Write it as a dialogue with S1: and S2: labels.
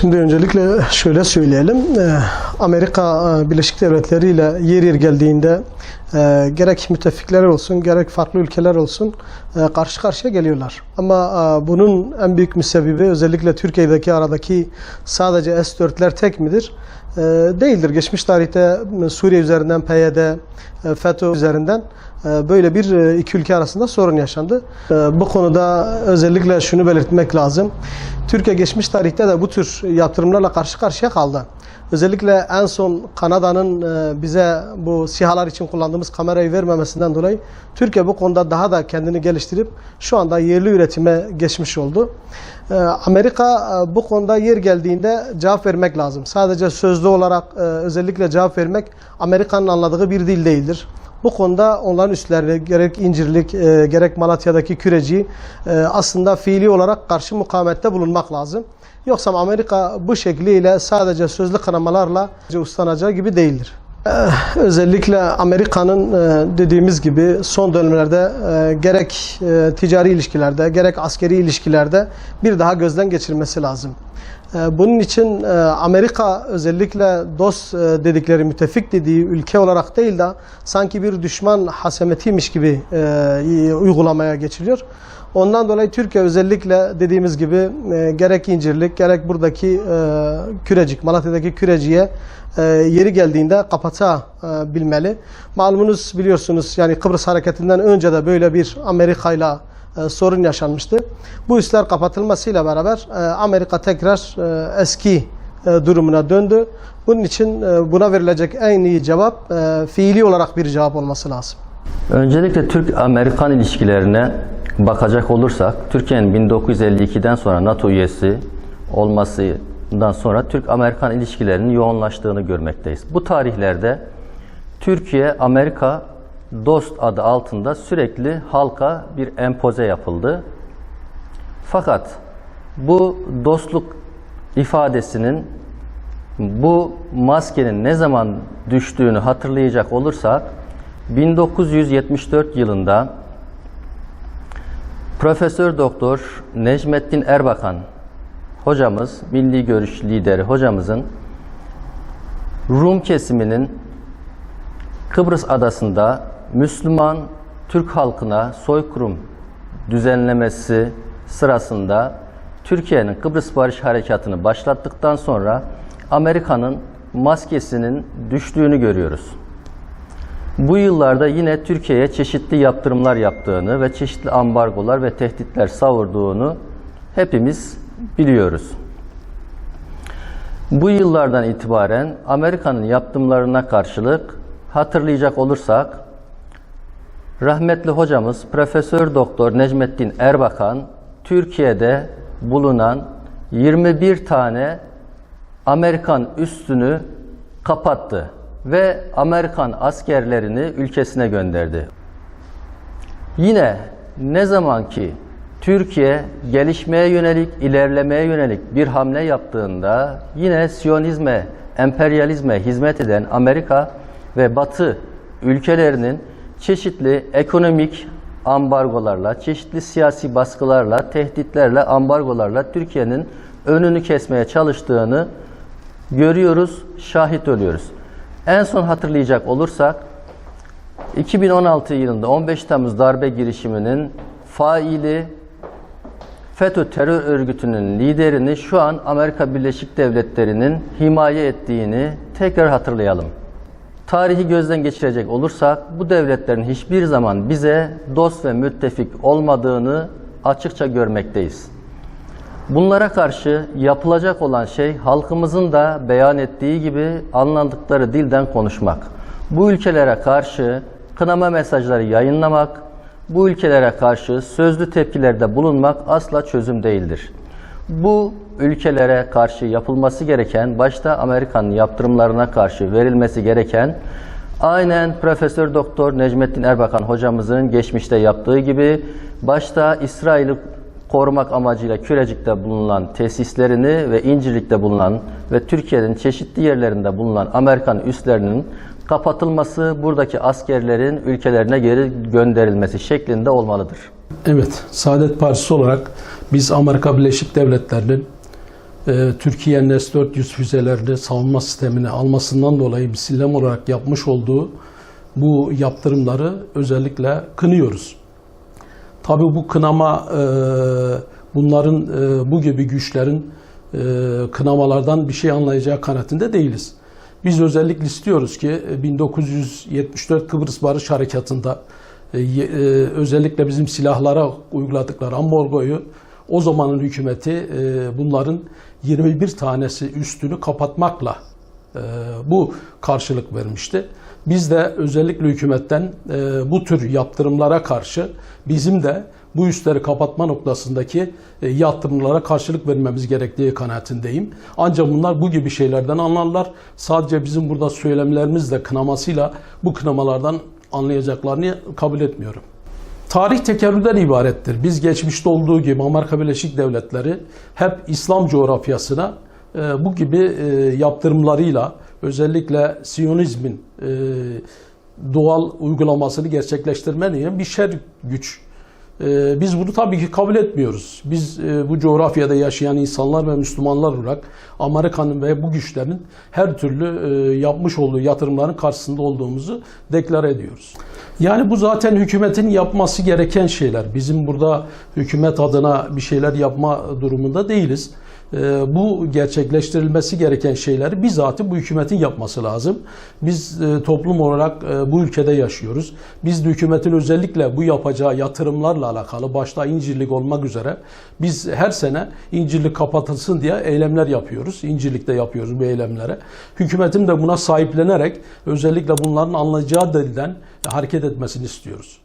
S1: Şimdi öncelikle şöyle söyleyelim. Ee, Amerika e, Birleşik Devletleri ile yer yer geldiğinde e, gerek müttefikler olsun gerek farklı ülkeler olsun e, karşı karşıya geliyorlar. Ama e, bunun en büyük müsebbibi özellikle Türkiye'deki aradaki sadece S-4'ler tek midir? E, Değildir. Geçmiş tarihte Suriye üzerinden PYD, e, FETÖ üzerinden e, böyle bir e, iki ülke arasında sorun yaşandı. E, Bu konuda özellikle şunu belirtmek lazım. Türkiye geçmiş tarihte de bu tür yaptırımlarla karşı karşıya kaldı. Özellikle en son Kanada'nın e, bize bu sihalar için kullandığımız kamerayı vermemesinden dolayı Türkiye bu konuda daha da kendini geliştirip şu anda yerli üretime geçmiş oldu. E, Amerika e, bu konuda yer geldiğinde cevap vermek lazım. Sadece sözlü olarak e, özellikle cevap vermek Amerika'nın anladığı bir dil değildir. Bu konuda onların üstlerine gerek İncirlik e, gerek Malatya'daki küreci aslında fiili olarak karşı mukavemette bulunmak lazım. Yoksa Amerika bu şekliyle sadece sözlü kınamalarla uslanacağı gibi değildir. E, özellikle Amerika'nın e, dediğimiz gibi son dönemlerde e, gerek ticari ilişkilerde gerek askeri ilişkilerde bir daha gözden geçirmesi lazım. Bunun için Amerika özellikle dost dedikleri, müttefik dediği ülke olarak değil de sanki bir düşman hasemetiymiş gibi uygulamaya geçiliyor. Ondan dolayı Türkiye özellikle dediğimiz gibi e, gerek İncirlik gerek buradaki e, kürecik, Malatya'daki küreciye e, yeri geldiğinde kapatabilmeli. Malumunuz biliyorsunuz yani Kıbrıs hareketinden önce de böyle bir Amerika ile e, sorun yaşanmıştı. Bu üsler kapatılmasıyla beraber e, Amerika tekrar e, eski e, durumuna döndü. Bunun için e, buna verilecek en iyi cevap e, fiili olarak bir cevap olması lazım.
S2: Öncelikle Türk-Amerikan ilişkilerine bakacak olursak, Türkiye'nin 1952'den sonra NATO üyesi olmasından sonra Türk-Amerikan ilişkilerinin yoğunlaştığını görmekteyiz. Bu tarihlerde Türkiye-Amerika dost adı altında sürekli halka bir empoze yapıldı. Fakat bu dostluk ifadesinin bu maskenin ne zaman düştüğünü hatırlayacak olursak 1974 yılında Profesör Doktor Necmettin Erbakan hocamız, milli görüş lideri hocamızın Rum kesiminin Kıbrıs adasında Müslüman Türk halkına soykırım düzenlemesi sırasında Türkiye'nin Kıbrıs Barış Harekatı'nı başlattıktan sonra Amerika'nın maskesinin düştüğünü görüyoruz. Bu yıllarda yine Türkiye'ye çeşitli yaptırımlar yaptığını ve çeşitli ambargolar ve tehditler savurduğunu hepimiz biliyoruz. Bu yıllardan itibaren Amerika'nın yaptırımlarına karşılık hatırlayacak olursak rahmetli hocamız Profesör Doktor Necmettin Erbakan Türkiye'de bulunan 21 tane Amerikan üssünü kapattı ve Amerikan askerlerini ülkesine gönderdi. Yine ne zaman ki Türkiye gelişmeye yönelik, ilerlemeye yönelik bir hamle yaptığında yine Siyonizme, emperyalizme hizmet eden Amerika ve Batı ülkelerinin çeşitli ekonomik ambargolarla, çeşitli siyasi baskılarla, tehditlerle, ambargolarla Türkiye'nin önünü kesmeye çalıştığını görüyoruz, şahit oluyoruz. En son hatırlayacak olursak 2016 yılında 15 Temmuz darbe girişiminin faili FETÖ terör örgütünün liderini şu an Amerika Birleşik Devletleri'nin himaye ettiğini tekrar hatırlayalım. Tarihi gözden geçirecek olursak bu devletlerin hiçbir zaman bize dost ve müttefik olmadığını açıkça görmekteyiz. Bunlara karşı yapılacak olan şey halkımızın da beyan ettiği gibi anladıkları dilden konuşmak. Bu ülkelere karşı kınama mesajları yayınlamak, bu ülkelere karşı sözlü tepkilerde bulunmak asla çözüm değildir. Bu ülkelere karşı yapılması gereken, başta Amerika'nın yaptırımlarına karşı verilmesi gereken, aynen Profesör Doktor Necmettin Erbakan hocamızın geçmişte yaptığı gibi, başta İsrail'i korumak amacıyla Kürecik'te bulunan tesislerini ve İncirlik'te bulunan ve Türkiye'nin çeşitli yerlerinde bulunan Amerikan üslerinin kapatılması, buradaki askerlerin ülkelerine geri gönderilmesi şeklinde olmalıdır.
S3: Evet, Saadet Partisi olarak biz Amerika Birleşik Devletleri'nin e, Türkiye'nin S-400 füzelerini savunma sistemine almasından dolayı bir silem olarak yapmış olduğu bu yaptırımları özellikle kınıyoruz. Tabii bu kınama e, bunların e, bu gibi güçlerin e, kınamalardan bir şey anlayacağı kanaatinde değiliz. Biz özellikle istiyoruz ki e, 1974 Kıbrıs Barış Harekatı'nda e, e, özellikle bizim silahlara uyguladıkları ambargoyu o zamanın hükümeti e, bunların 21 tanesi üstünü kapatmakla e, bu karşılık vermişti. Biz de özellikle hükümetten e, bu tür yaptırımlara karşı bizim de bu üstleri kapatma noktasındaki e, yaptırımlara karşılık vermemiz gerektiği kanaatindeyim. Ancak bunlar bu gibi şeylerden anlarlar. Sadece bizim burada söylemlerimizle kınamasıyla bu kınamalardan anlayacaklarını kabul etmiyorum. Tarih tekerrürden ibarettir. Biz geçmişte olduğu gibi Amerika Birleşik Devletleri hep İslam coğrafyasına e, bu gibi e, yaptırımlarıyla özellikle Siyonizmin e, doğal uygulamasını gerçekleştirmeyen bir şer güç. E, biz bunu tabii ki kabul etmiyoruz. Biz e, bu coğrafyada yaşayan insanlar ve Müslümanlar olarak Amerika'nın ve bu güçlerin her türlü e, yapmış olduğu yatırımların karşısında olduğumuzu deklare ediyoruz. Yani bu zaten hükümetin yapması gereken şeyler. Bizim burada hükümet adına bir şeyler yapma durumunda değiliz. Ee, Bu gerçekleştirilmesi gereken şeyleri bizatihi bu hükümetin yapması lazım. Biz e, toplum olarak e, bu ülkede yaşıyoruz. Biz de hükümetin özellikle bu yapacağı yatırımlarla alakalı başta İncirlik olmak üzere biz her sene İncirlik kapatılsın diye eylemler yapıyoruz. İncirlik'te yapıyoruz bu eylemlere. Hükümetin de buna sahiplenerek özellikle bunların anlayacağı dilden hareket etmesini istiyoruz.